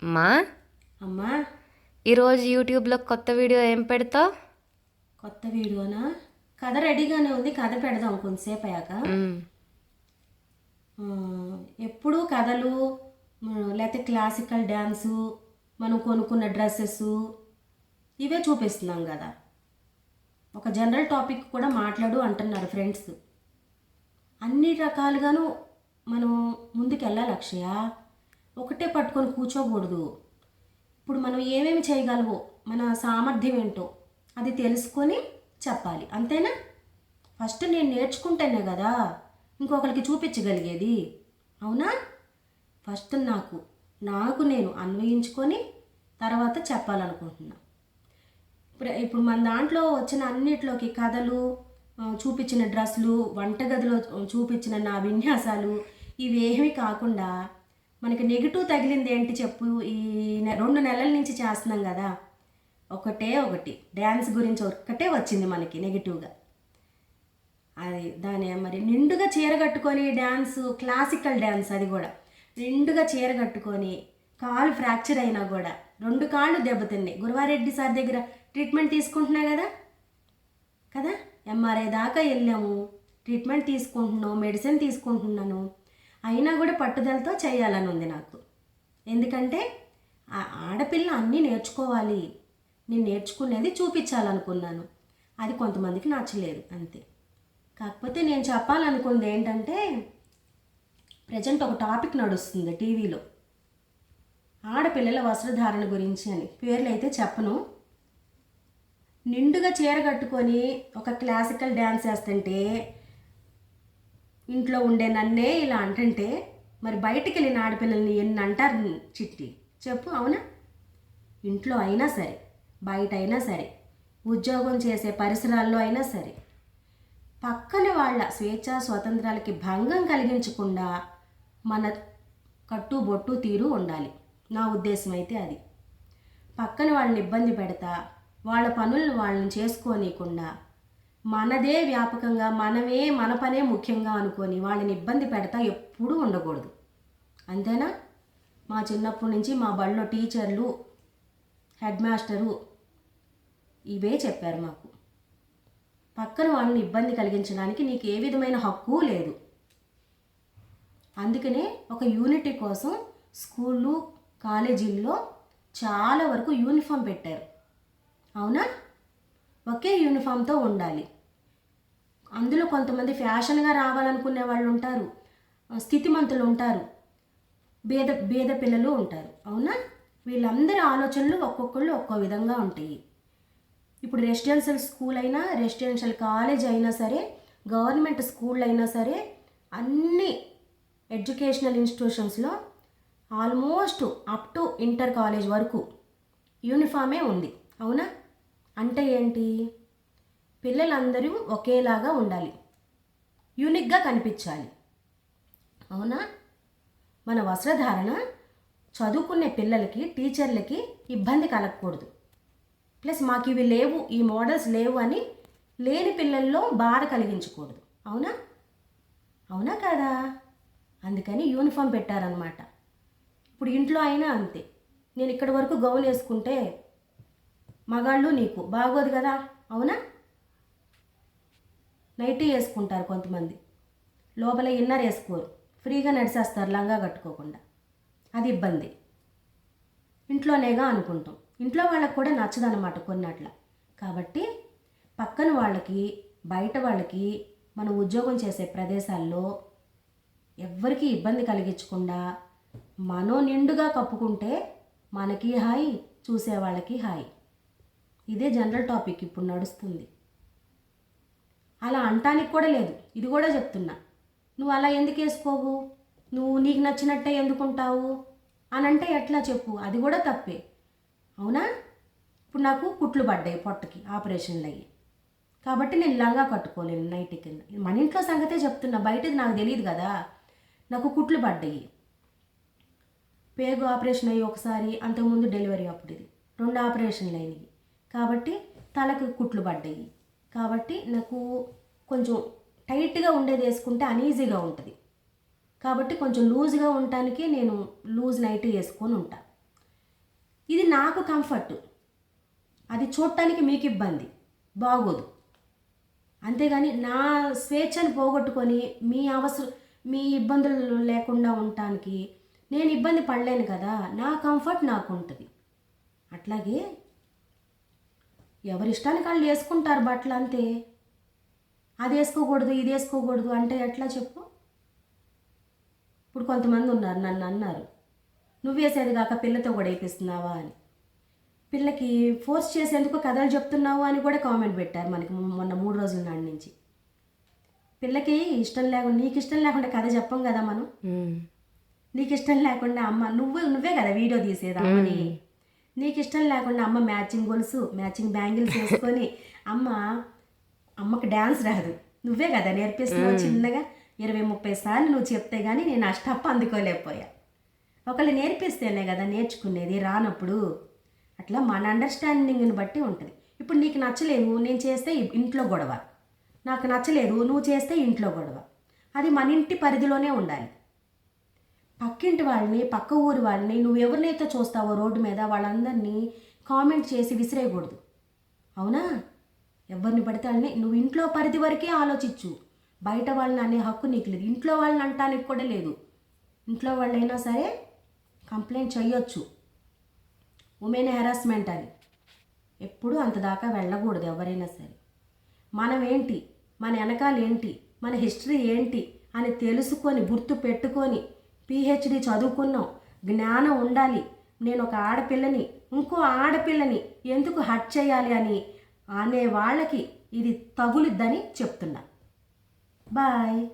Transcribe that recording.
అమ్మా? అమ్మా? ఈరోజు యూట్యూబ్లో కొత్త వీడియో ఏం పెడతావు? కొత్త వీడియోనా? కథ రెడీగానే ఉంది కథ పెడదాం కొంతసేపు అయ్యాక. ఎప్పుడూ కథలు లేకపోతే క్లాసికల్ డ్యాన్సు మనం కొనుక్కున్న డ్రెస్సెస్ ఇవే చూపిస్తున్నాం కదా. ఒక జనరల్ టాపిక్ కూడా మాట్లాడు అంటున్నారు ఫ్రెండ్స్ అన్ని రకాలుగాను మనం ముందుకు వెళ్ళాలి అక్షయ? ఒకటే పట్టుకొని కూర్చోకూడదు. ఇప్పుడు మనం ఏమేమి చేయగలవో మన సామర్థ్యం ఏంటో అది తెలుసుకొని చెప్పాలి. అంతేనా? ఫస్ట్ నేను నేర్చుకుంటేనే కదా ఇంకొకరికి చూపించగలిగేది. అవునా? ఫస్ట్ నాకు నాకు నేను అన్వయించుకొని తర్వాత చెప్పాలనుకుంటున్నా. ఇప్పుడు ఇప్పుడు మన దాంట్లో వచ్చిన అన్నిట్లోకి కథలు చూపించిన డ్రెస్సులు వంటగదిలో చూపించిన నా విన్యాసాలు ఇవేమీ కాకుండా మనకి నెగిటివ్ తగిలింది ఏంటి చెప్పు? ఈ నె- రెండు నెలల నుంచి చేస్తున్నాం కదా. ఒకటే ఒకటి. డ్యాన్స్ గురించి ఒక్కటే వచ్చింది మనకి నెగిటివ్గా అది దాని మరి నిండుగా చీర కట్టుకొని డ్యాన్స్ క్లాసికల్ డ్యాన్స్ అది కూడా. నిండుగా చీర కట్టుకొని కాలు ఫ్రాక్చర్ అయినా కూడా రెండు కాళ్ళు దెబ్బతిన్నాయి. గురువారెడ్డి సార్ దగ్గర ట్రీట్మెంట్ తీసుకుంటున్నా కదా? కదా? ఎంఆర్ఐ దాకా వెళ్ళాము. ట్రీట్మెంట్ తీసుకుంటున్నాం మెడిసిన్ తీసుకుంటున్నాను. అయినా కూడా పట్టుదలతో చేయాలని ఉంది నాకు. ఎందుకంటే ఆ ఆడపిల్ల అన్నీ నేర్చుకోవాలి. నేను నేర్చుకునేది చూపించాలనుకున్నాను. అది కొంతమందికి నచ్చలేదు అంతే. కాకపోతే నేను చెప్పాలనుకుంది ఏంటంటే ప్రజెంట్ ఒక టాపిక్ నడుస్తుంది టీవీలో. ఆడపిల్లల వస్త్రధారణ గురించి అని. పేర్లు అయితే చెప్పను. నిండుగా చీర కట్టుకొని ఒక క్లాసికల్ డ్యాన్స్ వేస్తుంటే ఇంట్లో ఉండే నన్నే ఇలా అంటుంటే మరి బయటికి వెళ్ళిన ఆడపిల్లల్ని ఎన్ని అంటారు చిట్టి? చెప్పు అవునా? ఇంట్లో అయినా సరే బయట అయినా సరే ఉద్యోగం చేసే పరిసరాల్లో అయినా సరే పక్కన వాళ్ళ స్వేచ్ఛ స్వాతంత్రాలకి భంగం కలిగించకుండా మన కట్టు బొట్టు తీరు ఉండాలి. నా ఉద్దేశం అయితే అది. పక్కన వాళ్ళని ఇబ్బంది పెడతా వాళ్ళ పనులను వాళ్ళని చేసుకోనీయకుండా మనదే వ్యాపకంగా మనమే మన పనే ముఖ్యంగా అనుకొని వాళ్ళని ఇబ్బంది పెడతా ఎప్పుడూ ఉండకూడదు. అంతేనా? మా చిన్నప్పటి నుంచి మా బడిలో టీచర్లు హెడ్ మాస్టరు ఇవే చెప్పారు మాకు. పక్కన వాళ్ళని ఇబ్బంది కలిగించడానికి నీకు ఏ విధమైన హక్కు లేదు. అందుకనే ఒక యూనిటీ కోసం స్కూళ్ళు కాలేజీల్లో చాలా వరకు యూనిఫామ్ పెట్టారు. అవునా? ఒకే యూనిఫామ్తో ఉండాలి. అందులో కొంతమంది ఫ్యాషన్గా రావాలనుకునే వాళ్ళు ఉంటారు. స్థితిమంతులు ఉంటారు. బేద బేద పిల్లలు ఉంటారు. అవునా? వీళ్ళందరి ఆలోచనలు ఒక్కొక్కళ్ళు ఒక్కో విధంగా ఉంటాయి. ఇప్పుడు రెసిడెన్షియల్ స్కూల్ అయినా రెసిడెన్షియల్ కాలేజ్ అయినా సరే గవర్నమెంట్ స్కూల్ అయినా సరే అన్ని educational ఇన్స్టిట్యూషన్స్లో almost up to inter college వరకు యూనిఫామే ఉంది. అవునా? అంటే ఏంటి? పిల్లలందరూ ఒకేలాగా ఉండాలి. యూనిక్గా కనిపించాలి. అవునా? మన వస్త్రధారణ చదువుకునే పిల్లలకి టీచర్లకి ఇబ్బంది కలగకూడదు. ప్లస్ మాకు ఇవి లేవు ఈ మోడల్స్ లేవు అని లేని పిల్లల్లో బాధ కలిగించకూడదు. అవునా? అవునా కదా? అందుకని యూనిఫామ్ పెట్టారనమాట ఇప్పుడు ఇంట్లో అయినా అంతే. నేను ఇక్కడి వరకు గౌన్ వేసుకుంటే మగాళ్ళు నీకు బాగోదు కదా? అవునా? నైటీ వేసుకుంటారు కొంతమంది. లోపల ఇన్నర్ వేసుకోరు. ఫ్రీగా నడిచేస్తారు లంగా కట్టుకోకుండా. అది ఇబ్బంది. ఇంట్లోనేగా అనుకుంటాం. ఇంట్లో వాళ్ళకి కూడా నచ్చదనమాట కొన్నట్ల. కాబట్టి పక్కన వాళ్ళకి బయట వాళ్ళకి మనం ఉద్యోగం చేసే ప్రదేశాల్లో ఎవ్వరికీ ఇబ్బంది కలిగించకుండా మనో నిండుగా కప్పుకుంటే మనకి హాయి చూసే వాళ్ళకి హాయి. ఇదే జనరల్ టాపిక్ ఇప్పుడు నడుస్తుంది. అలా అంటానికి కూడా లేదు. ఇది కూడా చెప్తున్నా. నువ్వు అలా ఎందుకు వేసుకోవు? నువ్వు నీకు నచ్చినట్టే ఎందుకుంటావు? అని అంటే ఎట్లా చెప్పు? అది కూడా తప్పే. అవునా? ఇప్పుడు నాకు కుట్లు పడ్డాయి పొట్టకి ఆపరేషన్లు అయ్యి. కాబట్టి నేను లంగా కట్టుకోలేను నైట్కి కింద. మన ఇంట్లో సంగతే చెప్తున్నా. బయటది నాకు తెలియదు కదా. నాకు కుట్లు పడ్డాయి. పేగు ఆపరేషన్ అయ్యి ఒకసారి అంతకుముందు డెలివరీ అప్పుడు ఇది రెండు ఆపరేషన్లు అయినాయి. కాబట్టి తలకు కుట్లు పడ్డాయి. కాబట్టి నాకు కొంచెం టైట్గా ఉండేది వేసుకుంటే అనీజీగా ఉంటుంది. కాబట్టి కొంచెం లూజ్గా ఉండటానికి నేను లూజ్ నైట్ వేసుకొని ఉంటా. ఇది నాకు కంఫర్ట్. అది చూడటానికి మీకు ఇబ్బంది. బాగోదు. అంతేగాని నా స్వేచ్ఛను పోగొట్టుకొని మీ అవసరం మీ ఇబ్బందులు లేకుండా ఉండటానికి నేను ఇబ్బంది పడలేను కదా. నా కంఫర్ట్ నాకు ఉంటుంది. అట్లాగే ఎవరి ఇష్టానికి వాళ్ళు వేసుకుంటారు బట్టలు అంతే. అది వేసుకోకూడదు ఇది వేసుకోకూడదు అంటే ఎట్లా చెప్పు? ఇప్పుడు కొంతమంది ఉన్నారు నన్ను అన్నారు. నువ్వు వేసేది కాక పిల్లతో కూడా వేపిస్తున్నావా అని. పిల్లకి ఫోర్స్ చేసేందుకు కథలు చెప్తున్నావు అని కూడా కామెంట్ పెట్టారు మనకి మొన్న మూడు రోజుల నాటి నుంచి. పిల్లకి ఇష్టం లేకుండా నీకు ఇష్టం లేకుండా కథ చెప్పం కదా మనం? నీకు ఇష్టం లేకుండా అమ్మ నువ్వు నువ్వే కదా వీడియో తీసేది అమ్మని నీకు ఇష్టం లేకుండా అమ్మ మ్యాచింగ్ గొలుసు మ్యాచింగ్ బ్యాంగిల్స్ వేసుకొని అమ్మ అమ్మకి డ్యాన్స్ రాదు. నువ్వే కదా నేర్పిస్తున్నావు చిన్నగా. ఇరవై ముప్పై సార్లు నువ్వు చెప్తే కానీ నేను ఆ స్టెప్ అందుకోలేకపోయా. ఒకళ్ళు నేర్పిస్తేనే కదా నేర్చుకునేది రానప్పుడు అట్లా మన అండర్స్టాండింగ్ని బట్టి ఉంటుంది. ఇప్పుడు నీకు నచ్చలేదు నేను చేస్తే ఇంట్లో గొడవ. నాకు నచ్చలేదు నువ్వు చేస్తే ఇంట్లో గొడవ. అది మన ఇంటి పరిధిలోనే ఉండాలి. పక్కింటి వాళ్ళని పక్క ఊరి వాళ్ళని నువ్వు ఎవరినైతే చూస్తావో రోడ్డు మీద వాళ్ళందరినీ కామెంట్ చేసి విసిరేయకూడదు. అవునా? ఎవరిని పడితే వాళ్ళని. నువ్వు ఇంట్లో పరిధి వరకే ఆలోచించు. బయట వాళ్ళని అనే హక్కు నీకు లేదు. ఇంట్లో వాళ్ళని అంటానికి కూడా లేదు. ఇంట్లో వాళ్ళైనా సరే కంప్లైంట్ చేయొచ్చు. ఉమెన్ హెరాస్మెంట్ అని. ఎప్పుడూ అంత దాకా వెళ్ళకూడదు ఎవరైనా సరే. మనం ఏంటి? మన వెనకాల ఏంటి మన హిస్టరీ ఏంటి? అని తెలుసుకొని గుర్తు పెట్టుకొని పిహెచ్డి చదువుకున్నాం. జ్ఞానం ఉండాలి. నేను ఒక ఆడపిల్లని ఇంకో ఆడపిల్లని ఎందుకు హట్ చేయాలి అని అనే వాళ్ళకి ఇది తగులుద్దని చెప్తున్నా. బాయ్.